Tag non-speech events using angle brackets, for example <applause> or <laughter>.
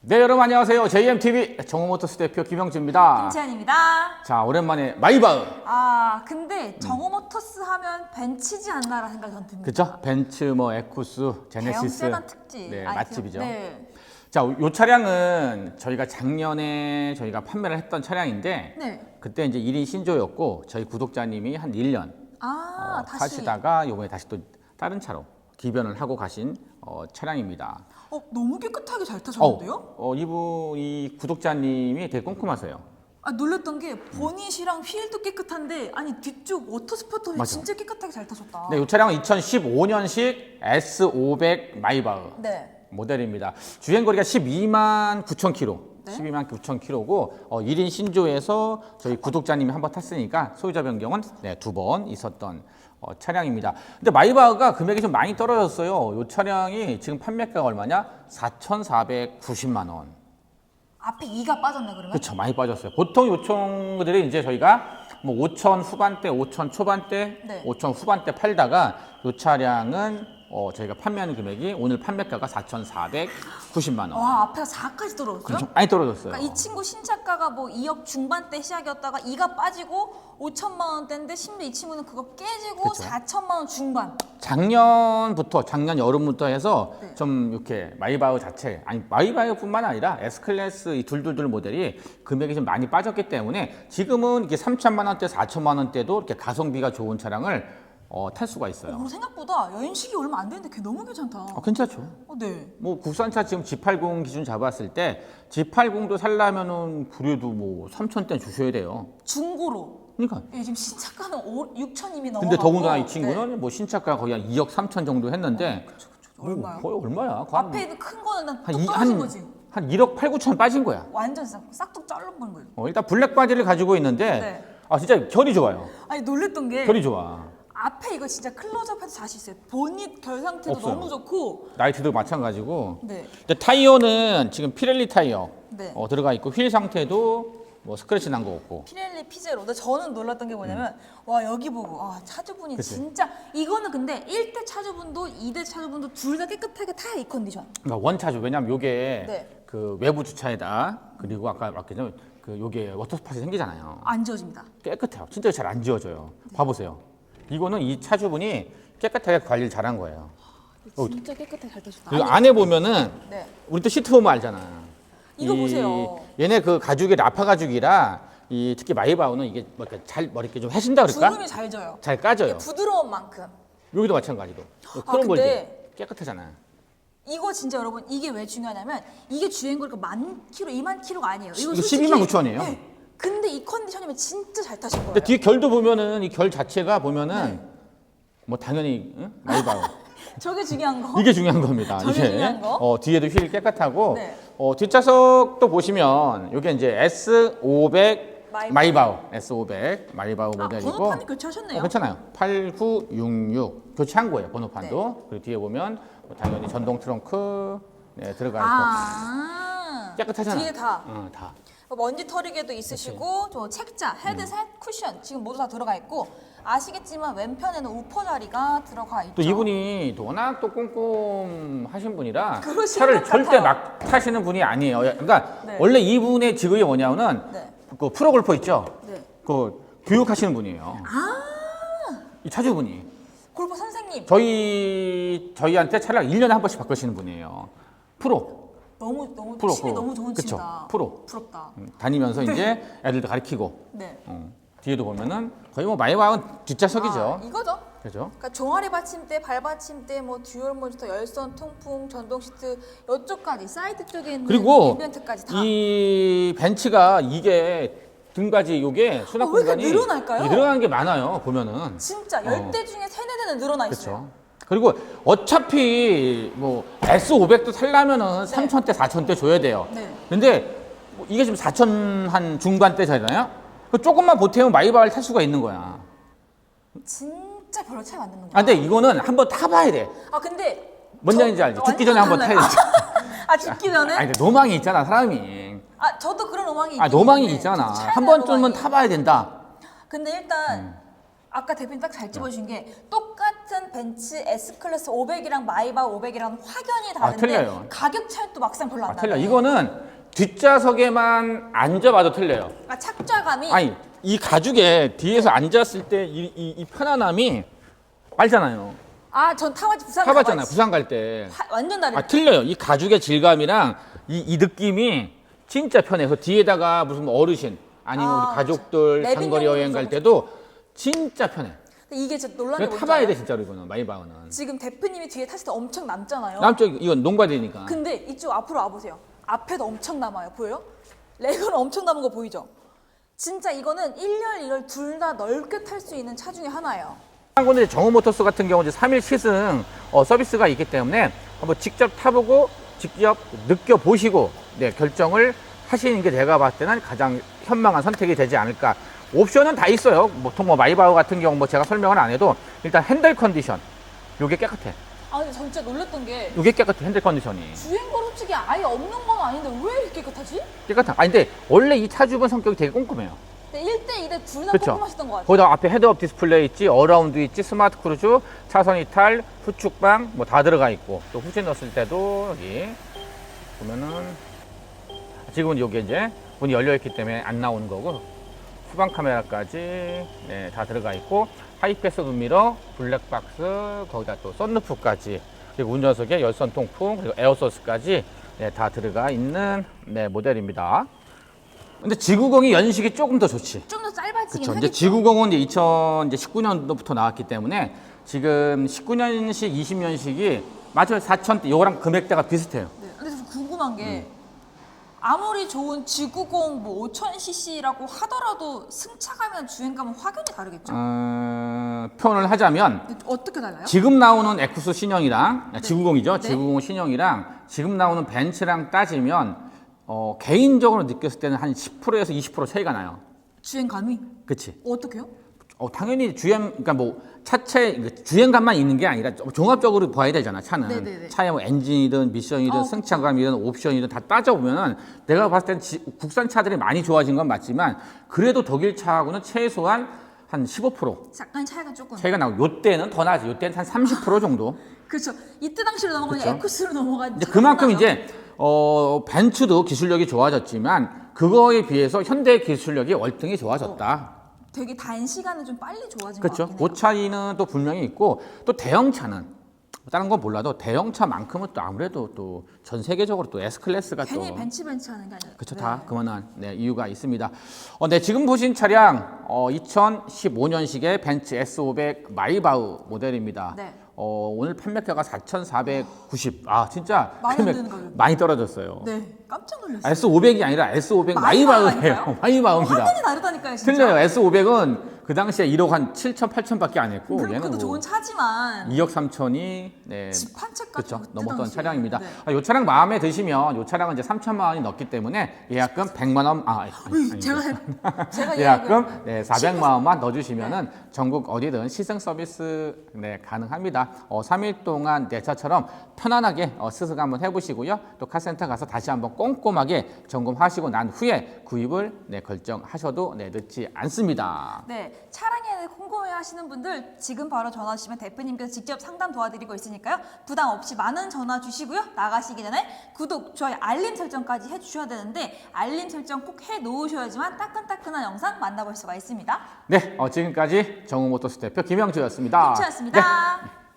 네 여러분 안녕하세요 JMTV 정호모터스 대표 김영주입니다 김채연입니다. 자 오랜만에 마이바흐 아 근데 정오모터스 하면 벤치지 않나라는 생각이 전 듭니다. 그쵸? 벤츠 뭐 에쿠스 제네시스 대형 세단 특집. 네 아니, 맛집이죠 네. 자이 차량은 저희가 작년에 저희가 판매를 했던 차량인데 네. 그때 이제 1인 신조였고 저희 구독자님이 한 1년 아 어, 다시. 타시다가 요번에 다시 또 다른 차로 기변을 하고 가신 어, 차량입니다 어 너무 깨끗하게 잘 어, 타셨는데요? 어, 이분 이 구독자님이 되게 꼼꼼하세요 아 놀랬던 게 보닛이랑 휠도 깨끗한데 아니 뒤쪽 워터 스포터 맞아. 진짜 깨끗하게 잘 타셨다. 네, 이 차량은 2015년식 S500 마이바흐 네. 모델입니다. 주행 거리가 12만 9천 킬로. 네. 12만 9천 킬로고 어, 1인 신조에서 저희 구독자님이 한 번 탔으니까 소유자 변경은 네, 두 번 있었던 어, 차량입니다. 근데 마이바흐가 금액이 좀 많이 떨어졌어요. 이 차량이 지금 판매가가 얼마냐? 4,490만 원. 앞에 2가 빠졌네 그러면? 그렇죠. 많이 빠졌어요. 보통 요청들이 이제 저희가 뭐 5천 후반대, 5천 초반대, 네. 5천 후반대 팔다가 요 차량은 어, 저희가 판매하는 금액이 오늘 판매가가 4,490만 원. 와 앞에가 4까지 떨어졌어요? 그럼 좀 많이 떨어졌어요. 그러니까 이 친구 신차가가 뭐 2억 중반대 시작이었다가 2가 빠지고 5천만 원대인데 심지어 이 친구는 그거 깨지고 그쵸. 4천만 원 중반. 작년부터 작년 여름부터 해서 네. 좀 이렇게 마이바흐 자체 아니 마이바흐뿐만 아니라 S 클래스 이 둘둘둘 모델이 금액이 좀 많이 빠졌기 때문에 지금은 이게 3천만 원대, 4천만 원대도 이렇게 가성비가 좋은 차량을 어, 탈 수가 있어요. 어, 생각보다 연식이 얼마 안 되는데 걔 너무 괜찮다. 어, 괜찮죠. 어, 네. 뭐 국산차 지금 G80 기준 잡았을 때 G80도 살려면은 그래도 뭐 3천대 주셔야 돼요. 중고로. 그러니까. 예, 지금 신차가는 5, 6천 이미 넘어가고. 근데 더군다나 이 친구는 뭐 신차가 거의 한 2억 3천 정도 했는데 뭐 얼마야? 거의 얼마야? 거의 앞에 있는 큰 거는 한, 뚝 이, 떨어진 한, 거지. 한 1억 8, 9천 빠진 거야. 완전 싹, 싹둑 잘라버린 거예요. 어, 일단 블랙 바지를 가지고 있는데 네. 아 진짜 결이 좋아요. 아니 놀랬던 게 결이 좋아. 앞에 이거 진짜 클로즈업해서 다시 있어요. 보닛 결 상태도 없어요. 너무 좋고. 나이트도 마찬가지고. 네. 근데 타이어는 지금 피렐리 타이어 네. 어, 들어가 있고 휠 상태도 뭐 스크래치 난 거 없고. 피렐리 피제로. 근데 저는 놀랐던 게 뭐냐면 와 여기 보고 아 차주분이 음. 그치. 진짜 이거는 근데 1대 차주분도 2대 차주분도 둘 다 깨끗하게 타이 컨디션. 그러니까 원차죠. 왜냐면 요게 네. 그 외부 주차에다 그리고 아까 말했죠. 그 요게 워터스팟이 생기잖아요. 안 지워집니다. 깨끗해요. 진짜 잘 안 지워져요. 봐보세요. 이거는 이 차주분이 깨끗하게 관리를 잘한 거예요. 어, 진짜 깨끗하게 잘 타셨다. 그리고 안에 보면은 네. 우리 또 시트 보면 알잖아. 이거 이- 보세요. 얘네 그 가죽이 라파 가죽이라 이 특히 마이바우는 이게 뭐 이렇게 잘 머리 이렇게 좀 해진다 그럴까? 주름이 잘 져요. 잘 까져요. 부드러운 만큼. 여기도 마찬가지로. 아, 크롬 골드 근데- 깨끗하잖아. 이거 진짜 여러분 이게 왜 중요하냐면 이게 주행거리가 만 킬로, 2만 킬로가 아니에요. 이거 이거 솔직히- 12만 9천 원이에요. 네. 근데 이 컨디션이면 진짜 잘 타실 거예요. 근데 뒤에 결도 보면은 이 결 자체가 보면은 네. 뭐 당연히 응? 마이바우. <laughs> 저게 중요한 거. 이게 중요한 겁니다. 저게 중요한 거? 어, 뒤에도 휠 깨끗하고 네. 어, 뒷좌석도 보시면 이게 이제 S500 마이바흐. 마이바우 S500 마이바우 아, 모델이고 번호판이 교체하셨네요. 어, 괜찮아요. 8966 교체한 거예요 번호판도. 그리고 뒤에 보면 뭐 당연히 전동 트렁크 네, 들어가 있고 아. 깨끗하잖아. 뒤에 다 어, 다. 먼지 털이개도 있으시고 저 책자, 헤드셋, 쿠션 지금 모두 다 들어가 있고 아시겠지만 왼편에는 우퍼 자리가 들어가 있죠. 또 이분이 또 워낙 또 꼼꼼하신 분이라 <laughs> 그러신 차를 것 절대 같아요. 막 타시는 분이 아니에요. 그러니까 네. 원래 이분의 직업이 뭐냐면은 네. 그 프로 골퍼 있죠. 네. 그 교육하시는 분이에요. 아. 이 차주분이 골프 선생님 저희 저희한테 차를 1년에 한 번씩 바꾸시는 분이에요. 프로. 너무 너무 프로, 팁이 프로. 너무 좋은 그쵸, 친다. 프로. 부럽다. 음, 다니면서 이제 <laughs> 애들도 가르치고 네. 어, 뒤에도 보면은 거의 뭐 마이바은 뒷좌석이죠. 아, 이거죠. 그죠? 그러니까 종아리 받침대, 발 받침대, 뭐 듀얼 모니터, 열선, 통풍, 전동 시트 이쪽까지 사이드 쪽에 있는 그리고 이벤트까지 다. 이 벤츠가 이게 등받이 요게 수납 어, 왜 이렇게 공간이 늘어날까요? 늘어나는 게 많아요. 보면은. 진짜 열대 중에 세네 대는 늘어나 있어요. 어. 그렇죠. 그리고 어차피 뭐 S500도 살려면은 3천대, 4천대 줘야 돼요. 네. 근데 뭐 이게 지금 4천 한 중반대잖아요. 그 조금만 보태면 마이바를 탈 수가 있는 거야. 진짜 별로 차이 안 나는 아, 거야. 근데 이거는 한번 타봐야 돼. 아 근데 뭔지 저- 알지 알지? 죽기 전에 한번 달라요. 타야지. 아 죽기 전에? 아니, 근데 노망이 있잖아, 사람이. 아 저도 그런 로망이 아, 있긴 노망이 있잖아. 한 번쯤은 로망이- 타봐야 된다. 근데 일단 음. 아까 대표님 딱 잘 집어주신 게 똑같이 벤츠 S 클래스 500이랑 마이바 500이랑 확연히 다른데 아, 틀려요. 가격 차이도 막상 별로 안 아, 나요. 틀려. 이거는 뒷좌석에만 앉아봐도 틀려요. 아, 착좌감이 아니 이 가죽에 뒤에서 앉았을 때이 이, 이 편안함이 알잖아요. 아, 전 타마지 부산 타봤잖아요. 부산 갈 때. 하- 완전 다르네. 아 틀려요. 이 가죽의 질감이랑 이, 이 느낌이 진짜 편해서 뒤에다가 무슨 뭐 어르신 아니면 아, 우리 가족들 장거리 용도로 여행 갈. 때도 진짜 편해. 이게 진짜 논란이 이거 뭔지 타봐야 돼 알아요? 진짜로 이거는 마이바흐는. 지금 대표님이 뒤에 탔을 때 엄청 남잖아요. 남쪽 이건 농가되니까. 근데 이쪽 앞으로 와보세요. 앞에도 엄청 남아요. 보여요? 레고는 엄청 남은 거 보이죠? 진짜 이거는 1열, 2열 둘 다 넓게 탈 수 있는 차 중에 하나예요. 한국은 이제 정우 모터스 같은 경우 이제 3일 시승 어, 서비스가 있기 때문에 한번 직접 타보고 직접 느껴보시고 네, 결정을 하시는 게 제가 봤을 때는 가장 현명한 선택이 되지 않을까. 옵션은 다 있어요. 보통 뭐 마이바흐 같은 경우 뭐 제가 설명을 안 해도 일단 핸들 컨디션 요게 깨끗해. 아전 진짜 놀랐던 게 요게 깨끗해 핸들 컨디션이 주행거 솔직히 아예 없는 건 아닌데 왜 이렇게 깨끗하지? 깨끗한. 아니 근데 원래 이 차주분 성격이 되게 꼼꼼해요. 근데 1대 2대 둘다 그쵸. 꼼꼼하셨던 것 같아요. 거기다 앞에 헤드업 디스플레이 있지, 어라운드 있지, 스마트 크루즈, 차선 이탈, 후축방 뭐 다 들어가 있고 또 후진 넣었을 때도 여기 보면은 지금은 여기 이제 문이 열려 있기 때문에 안 나오는 거고 후방 카메라까지 네, 다 들어가 있고 하이패스 눈미러, 블랙박스 거기다 또 썬루프까지 그리고 운전석에 열선 통풍 그리고 에어소스까지 네, 다 들어가 있는 네, 모델입니다. 근데 지구공이 연식이 조금 더 좋지. 좀 더 짧아지긴. 하겠죠. 이제 지구공은 이제 2019년도부터 나왔기 때문에 지금 19년식, 20년식이 맞아요. 4천대 이거랑 금액대가 비슷해요. 네. 근데 좀 궁금한 게 음. 아무리 좋은 G90 뭐 5000cc라고 하더라도 승차감이나 주행감은 확연히 다르겠죠. 어, 표현을 하자면 어떻게 달라요? 지금 나오는 에쿠스 신형이랑 지구공이죠. 네. 지구공 신형이랑 지금 나오는 벤츠랑 따지면 어, 개인적으로 느꼈을 때는 한 10%에서 20% 차이가 나요. 주행감이 그치? 어떻게요? 어, 당연히 주행, 그러니까 뭐 차체 그 주행감만 있는 게 아니라 좀 종합적으로 봐야 되잖아. 차는 네네네. 차의 뭐 엔진이든 미션이든 어, 승차감이든 옵션이든 다 따져보면은 내가 봤을 땐 지- 국산 차들이 많이 좋아진 건 맞지만 그래도 독일 차하고는 최소한 한 15% 약간 차이가 조금. 차이가 나고 요때는 더 나지. 요때는 한 30% 정도. <laughs> 그렇죠. 이때 당시로 넘어가니 그쵸. 에쿠스로 넘어간. 이제 그만큼 이제 어 벤츠도 기술력이 좋아졌지만 그거에 비해서 현대 기술력이 월등히 좋아졌다. 되게 단시간에 좀 빨리 좋아진 그렇죠. 것 같긴 해요. 그 차이는 또 분명히 있고 또 대형차는 다른 건 몰라도 대형차만큼은 또 아무래도 또 전 세계적으로 또 S 클래스가 또 괜히 벤치 벤치 하는 게 아니라. 그렇죠. 네. 다 그만한 네, 이유가 있습니다. 어, 네, 지금 보신 차량 어, 2015년식의 벤츠 S500 마이바흐 모델입니다. 네. 어, 오늘 판매가가 4,490. 아, 진짜 말이 안 되는 가격. 많이 떨어졌어요. 네, 깜짝 놀랐어요. S500이 아니라 S500 마이바흐예요. 마이바흐인가요? 마이바흐입니다. 확연히 다르다니까요, 진짜. 틀려요. S500은 그 당시에 1억 한 7천, 8천밖에 안 했고 물론 얘는 그도 뭐 좋은 차지만 2억 3천이 네, 집 한 채까지. 그때 넘었던 당시에. 차량입니다. 네. 아, 이 차량 마음에 드시면 이 차량은 이제 3천만 원이 넘기 때문에 예약금 100만 원, 아, 아니, 아니, 제가 <laughs> 제가 예약금 네, 400만 원만 넣어주시면은 전국 어디든 시승 서비스 네, 가능합니다. 어, 3일 동안 내 차처럼 편안하게 어, 스승 한번 해보시고요. 또 카센터 가서 다시 한번 꼼꼼하게 점검하시고 난 후에 구입을 네, 결정하셔도 네, 늦지 않습니다. 네, 차량에 대해 궁금해 하시는 분들 지금 바로 전화 주시면 대표님께서 직접 상담 도와드리고 있으니까요. 부담 없이 많은 전화 주시고요. 나가시기 전에 구독, 좋아요, 알림 설정까지 해주셔야 되는데 알림 설정 꼭 해놓으셔야지만 따끈따끈한 영상 만나볼 수가 있습니다. 네, 어, 지금까지 정우모터스 대표 김영주였습니다. 김치였습니다. 네,